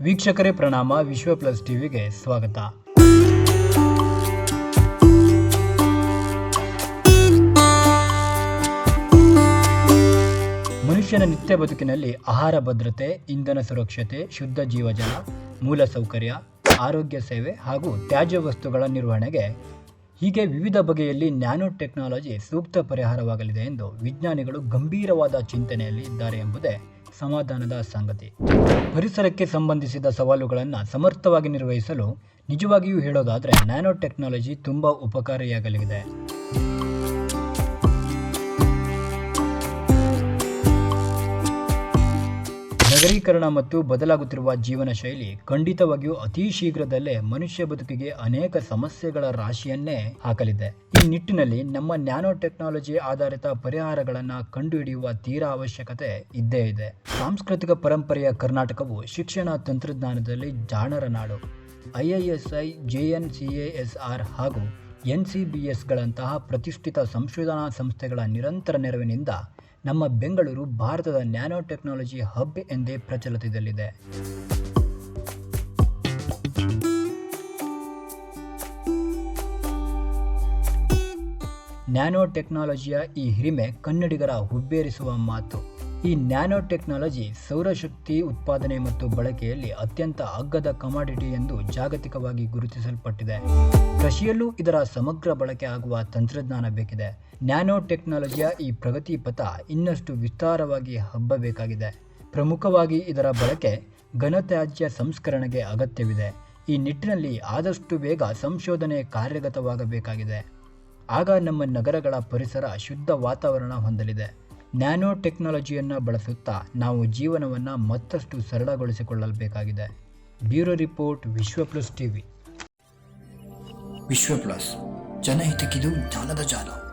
ವೀಕ್ಷಕರೇ ಪ್ರಣಾಮ, ವಿಶ್ವ ಪ್ಲಸ್ ಟಿವಿಗೆ ಸ್ವಾಗತ. ಮನುಷ್ಯನ ನಿತ್ಯ ಬದುಕಿನಲ್ಲಿ ಆಹಾರ ಭದ್ರತೆ, ಇಂಧನ ಸುರಕ್ಷತೆ, ಶುದ್ಧ ಜೀವಜಲ ಮೂಲಸೌಕರ್ಯ ಆರೋಗ್ಯ ಸೇವೆ ಹಾಗೂ ತ್ಯಾಜ್ಯ ವಸ್ತುಗಳ ನಿರ್ವಹಣೆಗೆ ಹೀಗೆ ವಿವಿಧ ಬಗೆಯಲ್ಲಿ ನ್ಯಾನೋ ಟೆಕ್ನಾಲಜಿ ಸೂಕ್ತ ಪರಿಹಾರವಾಗಲಿದೆ ಎಂದು ವಿಜ್ಞಾನಿಗಳು ಗಂಭೀರವಾದ ಚಿಂತನೆಯಲ್ಲಿ ಇದ್ದಾರೆ ಎಂಬುದೇ ಸಮಾಧಾನದ ಸಂಗತಿ. ಪರಿಸರಕ್ಕೆ ಸಂಬಂಧಿಸಿದ ಸವಾಲುಗಳನ್ನು ಸಮರ್ಥವಾಗಿ ನಿರ್ವಹಿಸಲು ನಿಜವಾಗಿಯೂ ಹೇಳೋದಾದರೆ ನ್ಯಾನೋ ಟೆಕ್ನಾಲಜಿ ತುಂಬ ಉಪಕಾರಿಯಾಗಲಿದೆ. ನಗರೀಕರಣ ಮತ್ತು ಬದಲಾಗುತ್ತಿರುವ ಜೀವನ ಶೈಲಿ ಖಂಡಿತವಾಗಿಯೂ ಅತಿ ಶೀಘ್ರದಲ್ಲೇ ಮನುಷ್ಯ ಬದುಕಿಗೆ ಅನೇಕ ಸಮಸ್ಯೆಗಳ ರಾಶಿಯನ್ನೇ ಹಾಕಲಿದೆ. ಈ ನಿಟ್ಟಿನಲ್ಲಿ ನಮ್ಮ ನ್ಯಾನೋ ಟೆಕ್ನಾಲಜಿ ಆಧಾರಿತ ಪರಿಹಾರಗಳನ್ನು ಕಂಡುಹಿಡಿಯುವ ತೀರಾ ಅವಶ್ಯಕತೆ ಇದ್ದೇ ಇದೆ. ಸಾಂಸ್ಕೃತಿಕ ಪರಂಪರೆಯ ಕರ್ನಾಟಕವು ಶಿಕ್ಷಣ ತಂತ್ರಜ್ಞಾನದಲ್ಲಿ ಜಾಣರ ನಾಡು. ಐಐಎಸ್ಐ ಜೆಎನ್ಸಿಎಎಸ್ಆರ್ ಹಾಗೂ ಎನ್ಸಿಬಿಎಸ್ಗಳಂತಹ ಪ್ರತಿಷ್ಠಿತ ಸಂಶೋಧನಾ ಸಂಸ್ಥೆಗಳ ನಿರಂತರ ನೆರವಿನಿಂದ ನಮ್ಮ ಬೆಂಗಳೂರು ಭಾರತದ ನ್ಯಾನೋ ಟೆಕ್ನಾಲಜಿ ಹಬ್ ಎಂದೇ ಪ್ರಚಲಿತದಲ್ಲಿದೆ. ನ್ಯಾನೋ ಟೆಕ್ನಾಲಜಿಯ ಈ ಹಿರಿಮೆ ಕನ್ನಡಿಗರ ಹುಬ್ಬೇರಿಸುವ ಮಾತು. ಈ ನ್ಯಾನೋ ಟೆಕ್ನಾಲಜಿ ಸೌರಶಕ್ತಿ ಉತ್ಪಾದನೆ ಮತ್ತು ಬಳಕೆಯಲ್ಲಿ ಅತ್ಯಂತ ಅಗ್ಗದ ಕಮಾಡಿಟಿ ಎಂದು ಜಾಗತಿಕವಾಗಿ ಗುರುತಿಸಲ್ಪಟ್ಟಿದೆ. ಕೃಷಿಯಲ್ಲೂ ಇದರ ಸಮಗ್ರ ಬಳಕೆ ಆಗುವ ತಂತ್ರಜ್ಞಾನ ಬೇಕಿದೆ. ನ್ಯಾನೋ ಟೆಕ್ನಾಲಜಿಯ ಈ ಪ್ರಗತಿ ಪಥ ಇನ್ನಷ್ಟು ವಿಸ್ತಾರವಾಗಿ ಹಬ್ಬಬೇಕಾಗಿದೆ. ಪ್ರಮುಖವಾಗಿ ಇದರ ಬಳಕೆ ಘನತ್ಯಾಜ್ಯ ಸಂಸ್ಕರಣೆಗೆ ಅಗತ್ಯವಿದೆ. ಈ ನಿಟ್ಟಿನಲ್ಲಿ ಆದಷ್ಟು ಬೇಗ ಸಂಶೋಧನೆ ಕಾರ್ಯಗತವಾಗಬೇಕಾಗಿದೆ. ಆಗ ನಮ್ಮ ನಗರಗಳ ಪರಿಸರ ಶುದ್ಧ ವಾತಾವರಣ ಹೊಂದಲಿದೆ. ನ್ಯಾನೋ ಟೆಕ್ನಾಲಜಿಯನ್ನು ಬಳಸುತ್ತಾ ನಾವು ಜೀವನವನ್ನು ಮತ್ತಷ್ಟು ಸರಳಗೊಳಿಸಿಕೊಳ್ಳಬೇಕಾಗಿದೆ bureau report, Vishwa plus TV. Vishwa plus. ಜನಹಿತಕ್ಕಿದು ಜ್ಞಾನದ ಜಾಲ.